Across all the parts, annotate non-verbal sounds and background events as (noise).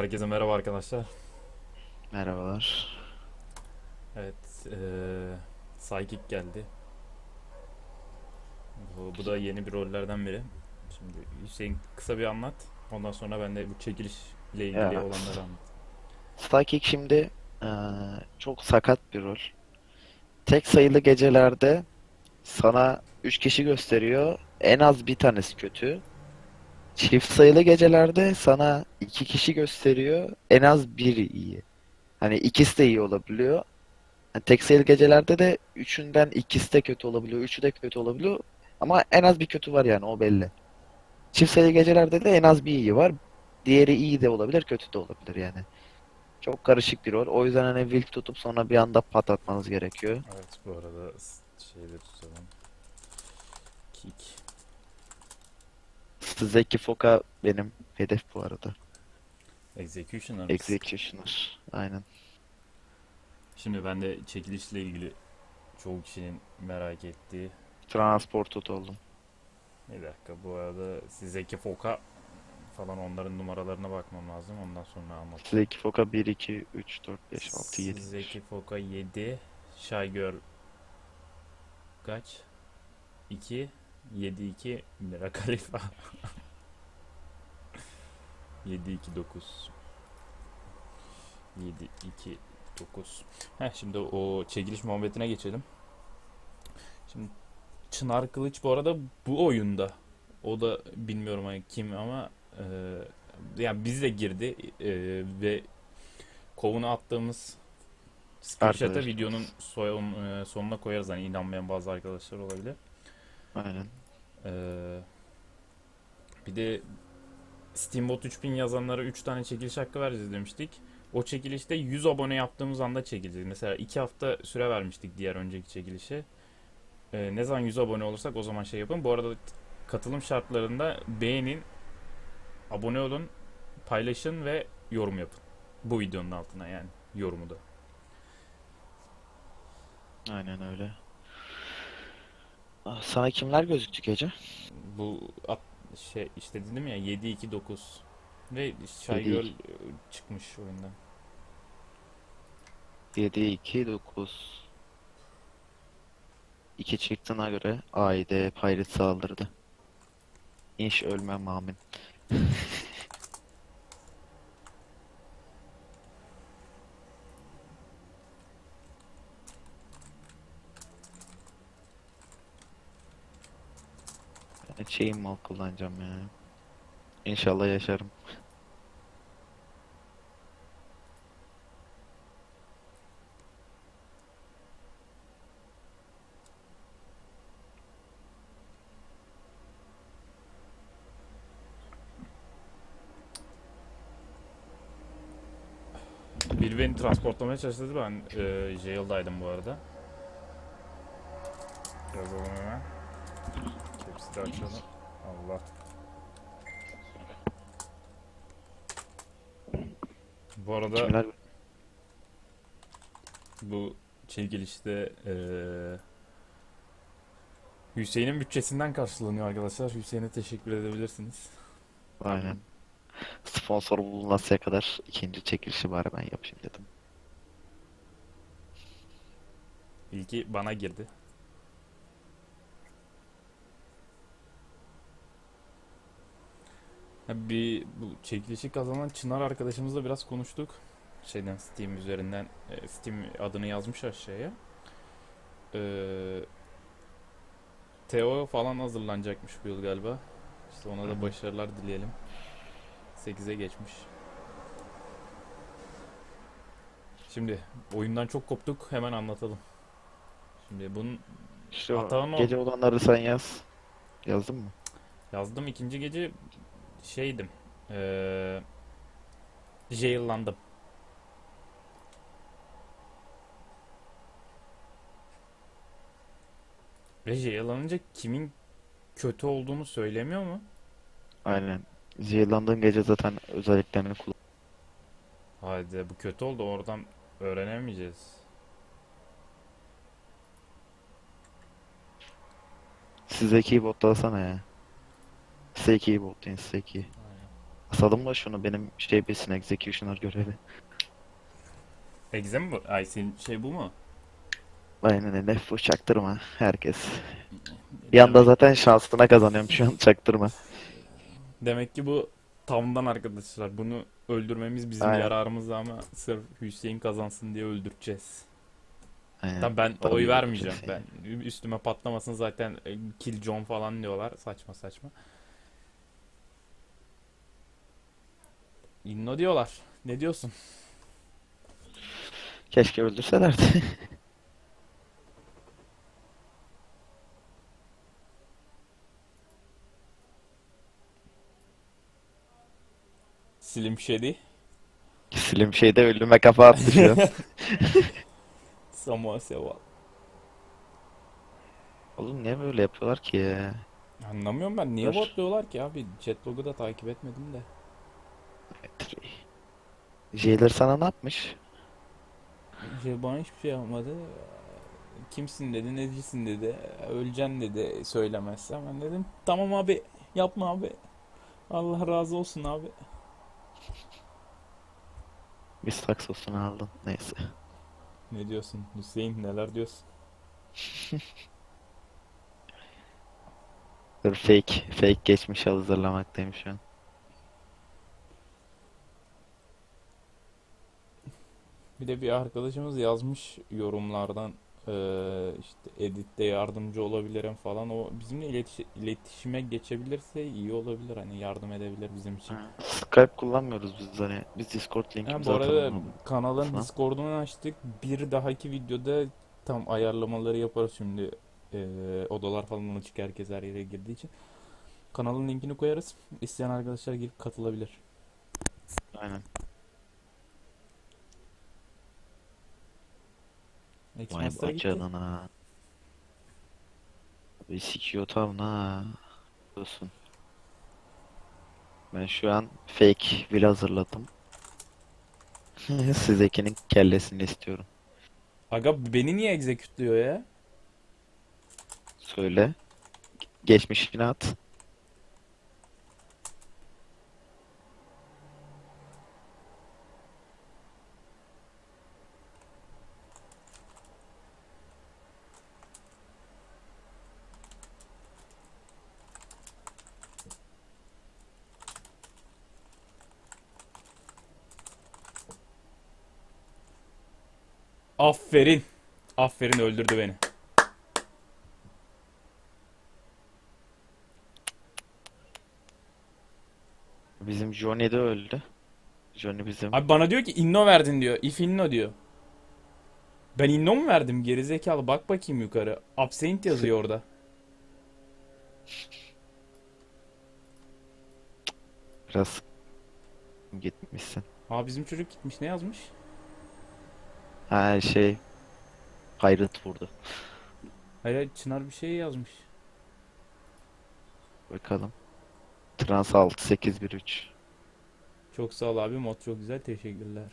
Herkese merhaba arkadaşlar. Merhabalar. Evet, eee Psychic geldi. Bu, bu da yeni bir rollerden biri. Şimdi Hüseyin kısa bir anlat. Ondan sonra ben de bu çekilişle ilgili Evet. olanları anlat. Psychic şimdi eee, çok sakat bir rol. Tek sayılı gecelerde sana 3 kişi gösteriyor. En az bir tanesi kötü. Çift sayılı gecelerde sana 2 kişi gösteriyor. En az biri iyi. Hani ikisi de iyi olabiliyor. Yani tek sayılı gecelerde de üçünden ikisi de kötü olabiliyor. Üçü de kötü olabiliyor. Ama en az bir kötü var yani o belli. Çift sayılı gecelerde de en az bir iyi var. Diğeri iyi de olabilir, kötü de olabilir yani. Çok karışık bir rol. O yüzden hani Wilk tutup sonra bir anda patlatmanız gerekiyor. Evet, bu arada şeyleri tutalım. Kick. Zeki Foka benim hedef bu arada. Executioner. Executioner. Aynen. Şimdi ben de çekilişle ilgili çoğu kişinin merak ettiği Transported oldum. Bir dakika bu arada Zeki Foka falan onların numaralarına bakmam lazım. Ondan sonra anlatacağım. Zeki Foka 1, 2, 3, 4, 5, 6, 7. Zeki Foka 7. Shy Girl kaç? 2 7 2 Mira Khalifa. 7 2 9 7 2 9 Heh, şimdi o çekiliş muhabbetine geçelim. Şimdi Çınar Kılıç bu arada bu oyunda. O da bilmiyorum hani kim ama e, yani biz de girdi e, ve kovunu attığımız screenshot'a videonun son, e, sonuna koyarız hani inanmayan bazı arkadaşlar olabilir. Aynen. Ee, bir de Steambot 3000 yazanlara 3 tane çekiliş hakkı vereceğiz demiştik. O çekilişte 100 abone yaptığımız anda çekileceğiz. Mesela 2 hafta süre vermiştik diğer önceki çekilişe. Ee, ne zaman 100 abone olursak o zaman şey yapın. Bu arada katılım şartlarında beğenin, abone olun, paylaşın ve yorum yapın. Bu videonun altına yani yorumu da. Aynen öyle. Sana kimler gözüktü gece? Bu at, şey işte dedim ya 7 2 9 ve Shy 7-2. Girl e, çıkmış oyundan. 7, 2, 9. 2 çıktığına göre AID Pirate saldırdı. İnş ölmem amin. (laughs) Chain mal kullanacağım ya. İnşallah yaşarım. Biri beni transportlamaya çalıştı. Ben e, jail'daydım bu arada. Yazalım açalım. Allah. Bu arada Kimler bu çekilişte e, Hüseyin'in bütçesinden karşılanıyor arkadaşlar. Hüseyin'e teşekkür edebilirsiniz. Aynen. Sponsor bulunasıya kadar ikinci çekilişi bari ben yapayım dedim. İlki bana girdi. Bir bu çekilişi kazanan Çınar arkadaşımızla biraz konuştuk. Şeyden Steam üzerinden e, Steam adını yazmış aşağıya. Ee, Teo falan hazırlanacakmış bu yıl galiba. İşte ona da başarılar dileyelim. 8'e geçmiş. Şimdi oyundan çok koptuk. Hemen anlatalım. Şimdi bunun İşte o Hatan o. gece olanları sen yaz. Yazdın mı? Yazdım ikinci gece şeydim. Eee jaillandım. Ve jaillanınca kimin kötü olduğunu söylemiyor mu? Aynen. Zehirlandığın gece zaten özelliklerini kullan. Haydi bu kötü oldu oradan öğrenemeyeceğiz. Size iyi botlasana ya. Size iyi botlayın size iyi. Aynen. Asalım mı şunu benim şey besin executioner görevi. Exe mi bu? Ay senin şey bu mu? Aynen öyle. Bu çaktırma herkes. Bir anda zaten şansına kazanıyorum şu an çaktırma. Demek ki bu tamdan arkadaşlar. Bunu öldürmemiz bizim Aynen. yararımızda ama sırf Hüseyin kazansın diye öldüreceğiz. Aynen. Tabii ben Tabii oy vermeyeceğim. Ben üstüme patlamasın zaten e, kill John falan diyorlar. Saçma saçma. Inno diyorlar. Ne diyorsun? Keşke öldürselerdi. Slim Shady. Slim şeyde ölüme kafa attı şu an. Samoa Seval. Oğlum niye böyle yapıyorlar ki ya? Anlamıyorum ben. Niye Dur. botluyorlar ki abi? Chatlog'u da takip etmedim de. Jailer sana ne yapmış? Şey, bana hiçbir şey yapmadı. Kimsin dedi, necisin dedi, öleceksin dedi söylemezse. Ben dedim tamam abi yapma abi. Allah razı olsun abi. Bir saksosunu aldın. Neyse. Ne diyorsun Hüseyin neler diyorsun? (laughs) Dur fake. Fake geçmiş hazırlamaktayım şu an. Bir de bir arkadaşımız yazmış yorumlardan işte editte yardımcı olabilirim falan. O bizimle iletiş- iletişime geçebilirse iyi olabilir. Hani yardım edebilir bizim için. Skype kullanmıyoruz biz hani. Biz Discord linkimizi bu arada atalım. kanalın Sana. Discord'unu açtık. Bir dahaki videoda tam ayarlamaları yaparız şimdi. Eee, odalar falan açık herkes her yere girdiği için. Kanalın linkini koyarız. İsteyen arkadaşlar girip katılabilir. Aynen. Vay Xmaster'a gitti. bacanana. Bir sikiyor tam ha. Diyorsun. Ben şu an fake will hazırladım. (laughs) Sizdekinin kellesini istiyorum. Aga beni niye execute'luyor ya? Söyle. Geçmişini at. Aferin. Aferin öldürdü beni. Bizim Johnny de öldü. Johnny bizim. Abi bana diyor ki inno verdin diyor. If inno diyor. Ben inno mu verdim gerizekalı? Bak bakayım yukarı. Absent yazıyor orada. (laughs) Biraz gitmişsin. Aa bizim çocuk gitmiş. Ne yazmış? Ha şey. Pirate vurdu. Hayır hayır, Çınar bir şey yazmış. Bakalım. Trans 6813. Çok sağ ol abi. Mod çok güzel. Teşekkürler.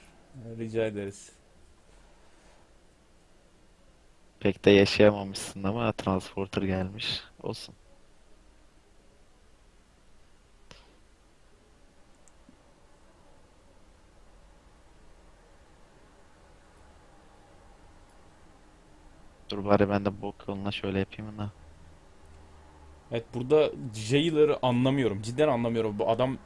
Rica ederiz. Pek de yaşayamamışsın ama Transporter gelmiş. Olsun. Dur bari ben de bok yoluna şöyle yapayım da. Evet burada Jailer'ı anlamıyorum. Cidden anlamıyorum. Bu adam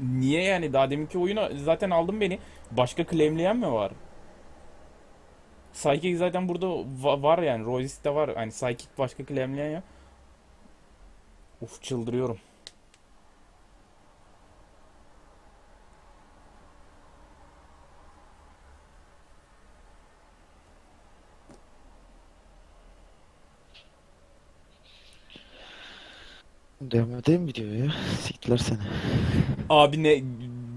niye yani daha deminki oyuna zaten aldın beni. Başka claimleyen mi var? Psychic zaten burada va- var yani. Royce'de var. Hani Psychic başka claimleyen ya. Uf çıldırıyorum. Devam edeyim videoyu. Siktiler seni. Abi ne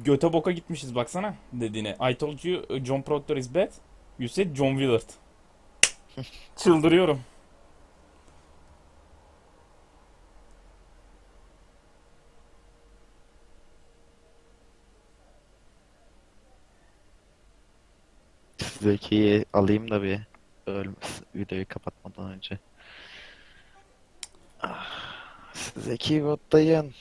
göte boka gitmişiz baksana dediğine. I told you John Proctor is bad. You said John Willard. (laughs) Çıldırıyorum. Zeki'yi alayım da bir ölmez videoyu kapatmadan önce. Ah, Zeki botlayın.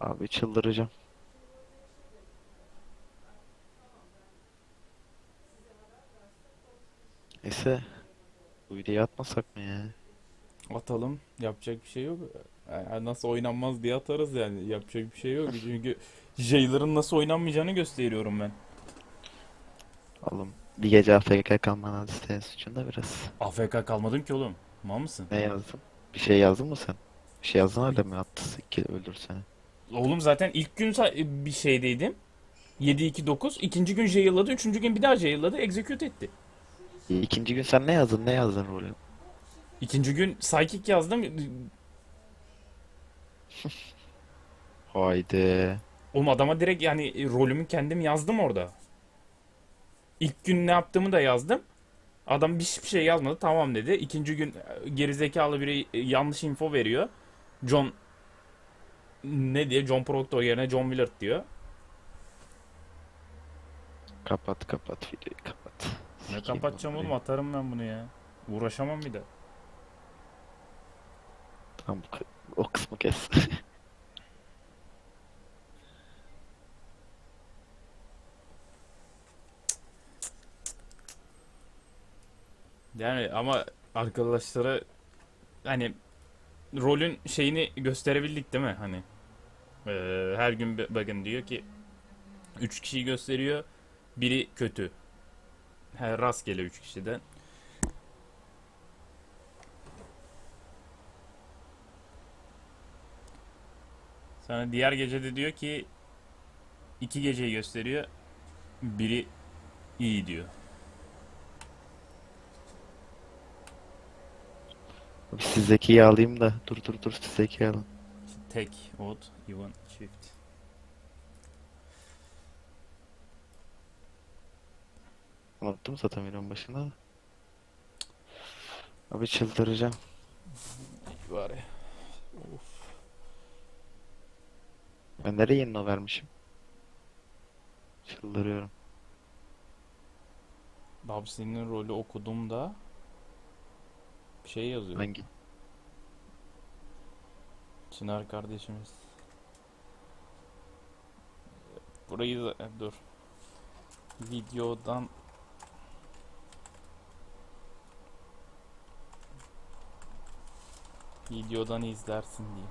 Abi çıldıracağım. Neyse. Bu videoyu atmasak mı ya? Atalım. Yapacak bir şey yok. Yani nasıl oynanmaz diye atarız yani. Yapacak bir şey yok. Çünkü Jailer'ın nasıl oynanmayacağını gösteriyorum ben. Alım bir gece AFK kalman hadi senin suçun da biraz. AFK kalmadım ki oğlum. Mal mısın? Ne yazdın? Bir şey yazdın mı sen? Bir şey yazdın hala mi attı ki öldür seni? Oğlum zaten ilk gün sa- bir şeydeydim. 7-2-9. İkinci gün jailladı. Üçüncü gün bir daha jailladı. Execute etti. İkinci gün sen ne yazdın? Ne yazdın rolü? İkinci gün psychic yazdım. (laughs) Haydi. Oğlum adama direkt yani e, rolümü kendim yazdım orada. İlk gün ne yaptığımı da yazdım. Adam hiçbir şey yazmadı. Tamam dedi. İkinci gün e, gerizekalı biri e, yanlış info veriyor. John ne diye John Proctor yerine John Willard diyor. Kapat kapat videoyu kapat. Ne Sikeyim kapatacağım oğlum atarım ben bunu ya. Uğraşamam bir de. Tamam o kısmı kes. (laughs) Yani ama arkadaşlara hani rolün şeyini gösterebildik değil mi? Hani eee, her gün bakın diyor ki 3 kişiyi gösteriyor. Biri kötü. Her rastgele 3 kişiden. Sonra diğer gecede diyor ki iki geceyi gösteriyor. Biri iyi diyor. Abi siz zekiyi alayım da. Dur dur dur siz zekiyi alın. Tek, odd, even, çift. Unuttum zaten videonun başında. da. Abi çıldıracağım. Bari. Ben nereye yeni vermişim? Çıldırıyorum. Babsi'nin rolü okuduğumda şey yazıyor. Hangi? Çınar kardeşimiz. Burayı da e, dur. Videodan videodan izlersin diye.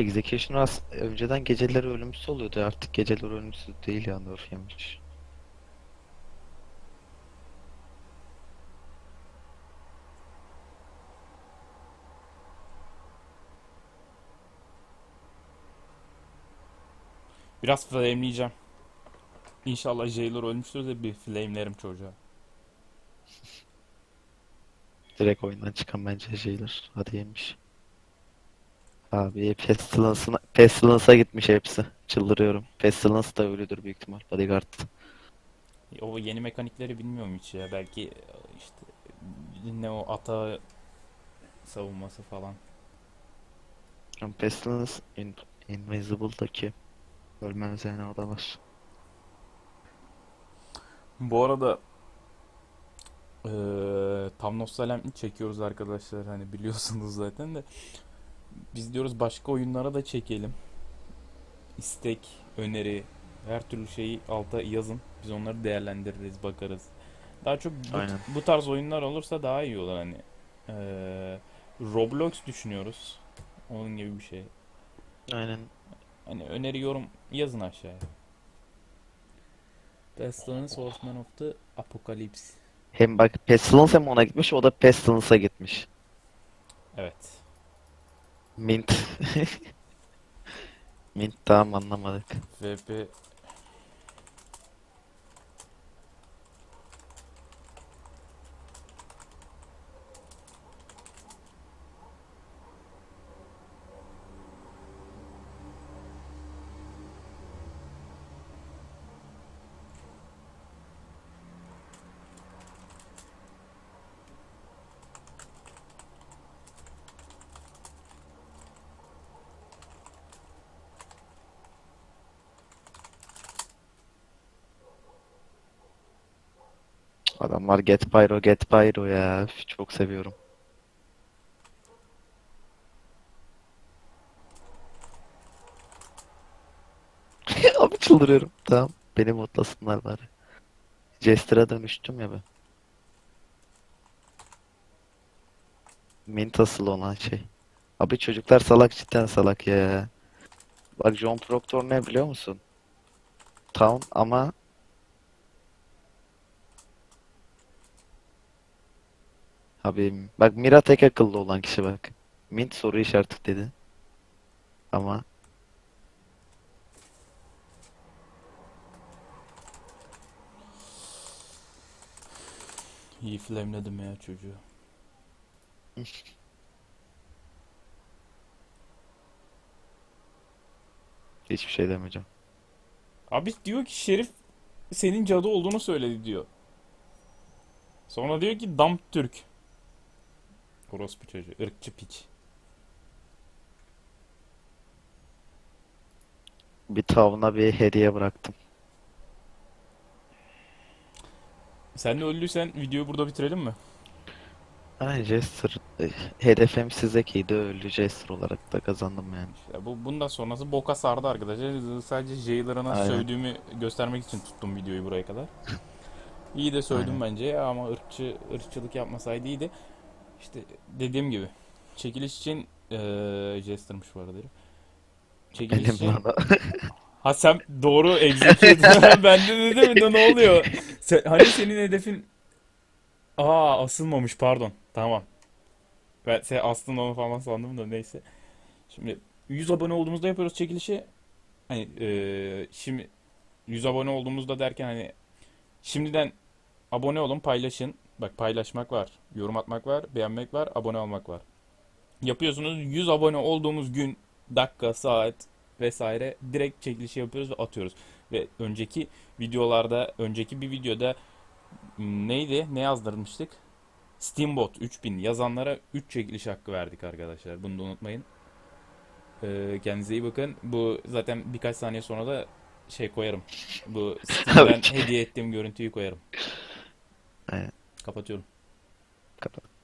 Execution önceden geceleri ölümsüz oluyordu. Artık geceleri ölümsüz değil yani nerf yemiş. Biraz flameleyeceğim. İnşallah Jailer ölmüştür de bir flamelerim çocuğa. Direkt oyundan çıkan bence şeyler. Hadi yemiş. Abi Pestilence'a gitmiş hepsi. Çıldırıyorum. Pestilence da ölüdür büyük ihtimal. Bodyguard. O yeni mekanikleri bilmiyorum hiç ya. Belki e, işte ne o ata savunması falan. Pestilence in Invisible'daki o da var. Bu arada eee tam nostalji çekiyoruz arkadaşlar hani biliyorsunuz zaten de biz diyoruz başka oyunlara da çekelim. İstek, öneri, her türlü şeyi alta yazın. Biz onları değerlendiririz, bakarız. Daha çok bu, Aynen. bu tarz oyunlar olursa daha iyi olur hani. Eee, Roblox düşünüyoruz. Onun gibi bir şey. Aynen. Hani öneri yorum yazın aşağıya. Pestilence Horseman of the Apocalypse. Hem bak Pestilence hem ona gitmiş o da Pestilence'a gitmiş. Evet. Mint. (laughs) Mint tamam anlamadık. VP Adamlar Get Pyro Get Pyro ya. Çok seviyorum. (laughs) Abi çıldırıyorum. Tamam. Beni mutlasınlar bari. Jester'a dönüştüm ya ben. Mint asıl olan şey. Abi çocuklar salak cidden salak ya. Bak John Proctor ne biliyor musun? Town ama Abi bak Mira tek akıllı olan kişi bak. Mint soru işareti dedi. Ama İyi flameledim ya çocuğu. (laughs) hiçbir şey demeyeceğim. Abi diyor ki Şerif senin cadı olduğunu söyledi diyor. Sonra diyor ki Dump Türk. Orospu çocuğu. ırkçı piç. Bir tavına bir hediye bıraktım. Sen de öldüysen videoyu burada bitirelim mi? Ay Jester. eh, Hedefim Sizekiydi öldü Jester olarak da kazandım yani. Ya bu bundan sonrası boka sardı arkadaşlar. Sadece Jailer'a nasıl Aynen. sövdüğümü göstermek için tuttum videoyu buraya kadar. İyi de sövdüm bence ama ırkçı ırkçılık yapmasaydı iyiydi. İşte dediğim gibi çekiliş için eee Jester'mış bu arada. Çekiliş için. (laughs) Ha sen doğru execute. (laughs) ben de dedim de ne oluyor? Sen, hani senin hedefin Aa asılmamış pardon. Tamam. Ben sen aslında onu falan sandım da neyse. Şimdi 100 abone olduğumuzda yapıyoruz çekilişi. Hani eee, şimdi 100 abone olduğumuzda derken hani şimdiden abone olun paylaşın. Bak paylaşmak var, yorum atmak var, beğenmek var, abone olmak var. Yapıyorsunuz 100 abone olduğumuz gün, dakika, saat vesaire direkt çekilişi yapıyoruz ve atıyoruz. Ve önceki videolarda, önceki bir videoda neydi? Ne yazdırmıştık? Steamboat 3000 yazanlara 3 çekiliş hakkı verdik arkadaşlar. Bunu da unutmayın. Ee, kendinize iyi bakın. Bu zaten birkaç saniye sonra da şey koyarım. Bu (laughs) Steam'den hediye ettiğim görüntüyü koyarım. Aynen. Kapatıyorum. Kapat.